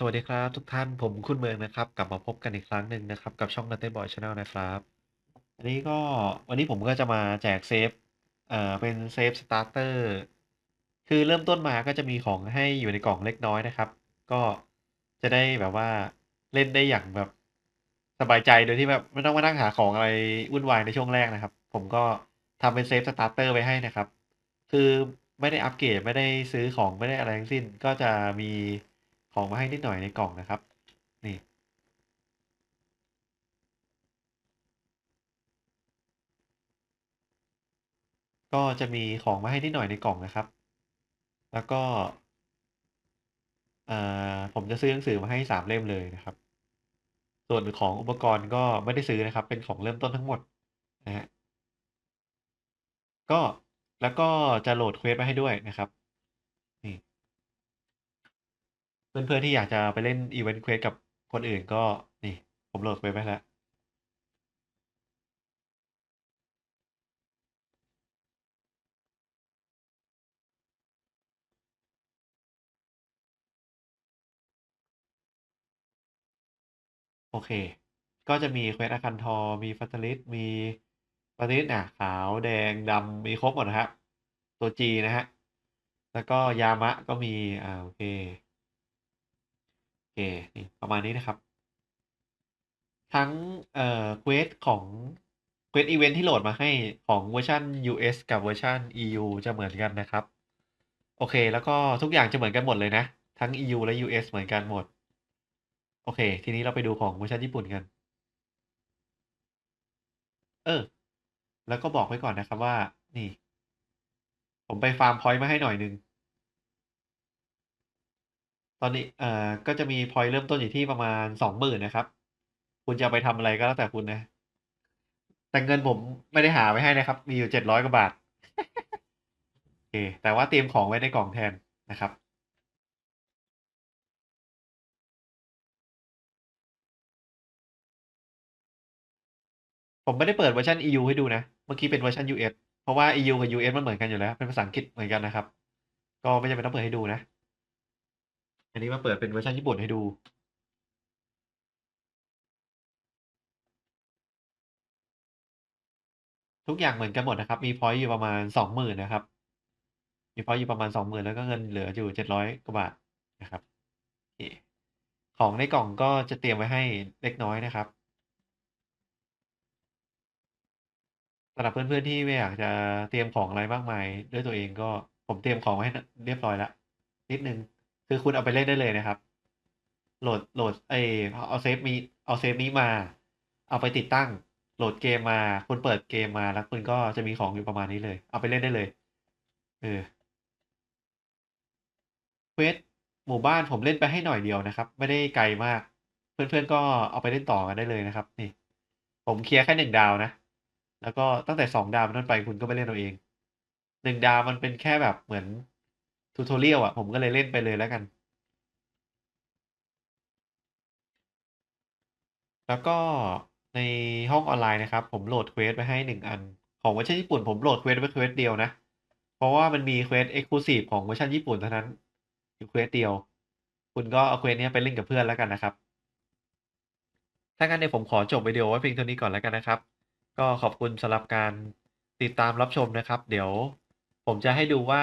สวัสดีครับ ทุกท่านผมคุณเมืองนะครับ กลับมาพบกันอีกครั้งหนึ่งนะครับ กับช่อง Latte Boy Channel นะครับอันนี้ก็วันนี้ผมก็จะมาแจกเซฟเอ่อเป็นเซฟสตาร์เตอร์คือเริ่มต้นมาก็จะมีของให้อยู่ในกล่องเล็กน้อยนะครับ ก็จะได้แบบว่าเล่นได้อย่างแบบสบายใจโดยที่แบบไม่ต้องมานั่งหาของอะไรวุ่นวายในช่วงแรกนะครับ ผมก็ทำเป็นเซฟสตาร์เตอร์ไว้ให้นะครับ คือไม่ได้อัปเกรดไม่ได้ซื้อของไม่ได้อะไรทั้งสิ้นก็จะมี ของมาให้นิดหน่อยในกล่องนะครับ นี่ ก็จะมีของมาให้นิดหน่อยในกล่องนะครับ แล้วก็ผมจะซื้อหนังสือมาให้สามเล่มเลยนะครับ ส่วนของอุปกรณ์ก็ไม่ได้ซื้อนะครับ เป็นของเริ่มต้นทั้งหมดนะฮะก็แล้วก็จะโหลดเควสมาให้ด้วยนะครับ นี่ เพื่อนๆที่อยากจะไปเล่นอีเวนต์เควสกับคนอื่นก็นี่ ผมโหลดเควสไว้แล้วโอเค ก็จะมีเควสอาคันทอ มีฟัตเตอริสมีฟัตเตอริสอะขาวแดงดำมีครบหมดนะฮะตัวจีนะฮะ แล้วก็ยามะก็มี อ่า โอเค คนี่ประมาณนี้นะครับ ทั้งเอ่อเควสของเควสอีเวนท์ที่โหลดมาให้ของเวอร์ชัน US กับเวอร์ชัน EU จะเหมือนกันนะครับ โอเค แล้วก็ทุกอย่างจะเหมือนกันหมดเลยนะ ทั้ง EU และ US เหมือนกันหมด โอเค ทีนี้เราไปดูของเวอร์ชันญี่ปุ่นกัน เออ แล้วก็บอกไว้ก่อนนะครับว่า นี่ ผมไปฟาร์มพอยต์มาให้หน่อยนึง ตอนนี้เอ่อก็จะมีพอยต์เริ่มต้นอยู่ที่ประมาณสองหมื่นนะครับ คุณจะเอาไปทำอะไรก็แล้วแต่คุณนะ แต่เงินผมไม่ได้หาไว้ให้นะครับ มีอยู่เจ็ดร้อยกว่าบาท โอเค แต่ว่าเตรียมของไว้ในกล่องแทนนะครับ ผมไม่ได้เปิดเวอร์ชัน EU ให้ดูนะ เมื่อกี้เป็นเวอร์ชัน US เพราะว่า EU กับ US มันเหมือนกันอยู่แล้ว เป็นภาษาอังกฤษเหมือนกันนะครับ ก็ไม่จำเป็นต้องเปิดให้ดูนะ อันนี้มาเปิดเป็นเวอร์ชันญี่ปุ่นให้ดู ทุกอย่างเหมือนกันหมดนะครับ มีพอยต์อยู่ประมาณสองหมื่นนะครับ มีพอยต์อยู่ประมาณสองหมื่นแล้วก็เงินเหลืออยู่เจ็ดร้อยกว่าบาทนะครับอของในกล่องก็จะเตรียมไว้ให้เล็กน้อยนะครับสำหรับเพื่อนๆที่ไม่อยากจะเตรียมของอะไรมากมาย ด้วยตัวเองก็ผมเตรียมของไว้ให้เรียบร้อยแล้วนิดนึง คือคุณเอาไปเล่นได้เลยนะครับ โหลดโหลดเออเอาเซฟมีเอาเซฟนี้มา เอาไปติดตั้ง โหลดเกมมา คุณเปิดเกมมาแล้วคุณก็จะมีของอยู่ประมาณนี้เลย เอาไปเล่นได้เลยเออเควสหมู่บ้านผมเล่นไปให้หน่อยเดียวนะครับ ไม่ได้ไกลมาก เพื่อนๆก็เอาไปเล่นต่อกันได้เลยนะครับ นี่ ผมเคลียร์แค่หนึ่งดาวนะแล้วก็ตั้งแต่สองดาวเป็นต้นไปคุณก็ไปเล่นเอาเองหนึ่งดาวมันเป็นแค่แบบเหมือน ทูทอเรียลอะ ผมก็เลยเล่นไปเลยแล้วกัน แล้วก็ในห้องออนไลน์นะครับ ผมโหลดเควสไปให้หนึ่งอัน ของเวอร์ชันญี่ปุ่นผมโหลดเควสไปเควสเดียวนะ เพราะว่ามันมีเควสเอ็กซ์คลูซีฟของเวอร์ชันญี่ปุ่นเท่านั้นอยู่เควสเดียว คุณก็เอาเควสนี้ไปเล่นกับเพื่อนแล้วกันนะครับ ถ้างั้นเดี๋ยวผมขอจบวิดีโอไว้เพียงเท่านี้ก่อนแล้วกันนะครับ ก็ขอบคุณสำหรับการติดตามรับชมนะครับ เดี๋ยวผมจะให้ดูว่า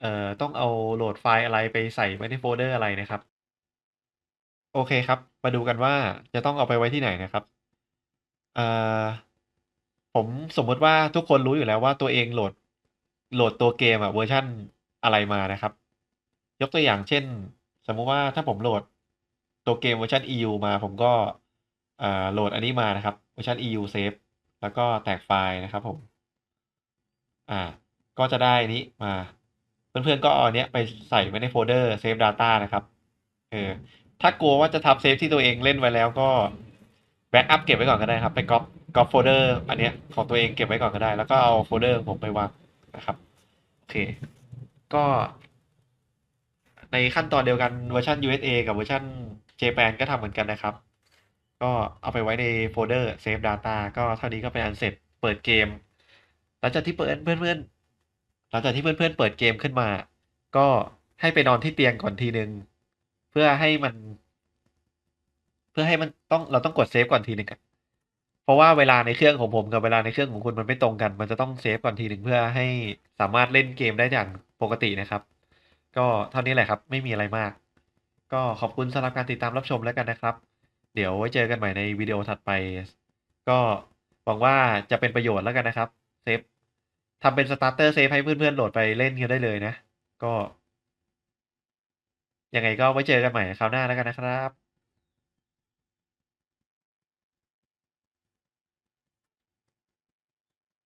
เอ่อ ต้องเอาโหลดไฟล์อะไรไปใส่ไว้ในโฟลเดอร์อะไรนะครับ โอเคครับ มาดูกันว่าจะต้องเอาไปไว้ที่ไหนนะครับ เอ่อ ผมสมมติว่าทุกคนรู้อยู่แล้วว่าตัวเองโหลด โหลดตัวเกมอะเวอร์ชันอะไรมานะครับ ยกตัวอย่างเช่น สมมุติว่าถ้าผมโหลดตัวเกมเวอร์ชัน EU มาผมก็อ่โหลดอันนี้มานะครับเวอร์ชัน EU save แล้วก็แตกไฟล์นะครับผม อ่า ก็จะได้นี้มา เพื่อนๆก็เอาเนี้ยไปใส่ไว้ในโฟลเดอร์ save data นะครับ เออ ถ้ากลัวว่าจะทับเซฟที่ตัวเองเล่นไว้แล้วก็แบ็กอัพเก็บไว้ก่อนก็ได้ครับ ไปก๊อปก๊อปโฟลเดอร์อันเนี้ยของตัวเองเก็บไว้ก่อนก็ได้ แล้วก็เอาโฟลเดอร์ผมไปวางนะครับ โอเค ก็ ในขั้นตอนเดียวกันเวอร์ชัน USA กับเวอร์ชัน Japan ก็ทำเหมือนกันนะครับ ก็เอาไปไว้ในโฟลเดอร์ Save Data ก็เท่านี้ก็เป็นอันเสร็จ เปิดเกม หลังจากที่เปิดเพื่อนๆ หลังจากที่เพื่อนๆเปิดเกมขึ้นมา ก็ให้ไปนอนที่เตียงก่อนทีนึง เพื่อให้มัน เพื่อให้มันต้องเราต้องกดเซฟก่อนทีหนึ่งอะเพราะว่าเวลาในเครื่องของผมกับเวลาในเครื่องของคุณมันไม่ตรงกัน มันจะต้องเซฟก่อนทีหนึ่งเพื่อให้สามารถเล่นเกมได้อย่างปกตินะครับ ก็เท่านี้แหละครับ ไม่มีอะไรมาก ก็ขอบคุณสำหรับการติดตามรับชมแล้วกันนะครับ เดี๋ยวไว้เจอกันใหม่ในวิดีโอถัดไป ก็หวังว่าจะเป็นประโยชน์แล้วกันนะครับ เซฟ ทำเป็นสตาร์เตอร์เซฟให้เพื่อนๆโหลดไปเล่นกันได้เลยนะ ก็ ยังไงก็ไว้เจอกันใหม่คราวหน้าแล้วกันนะครับ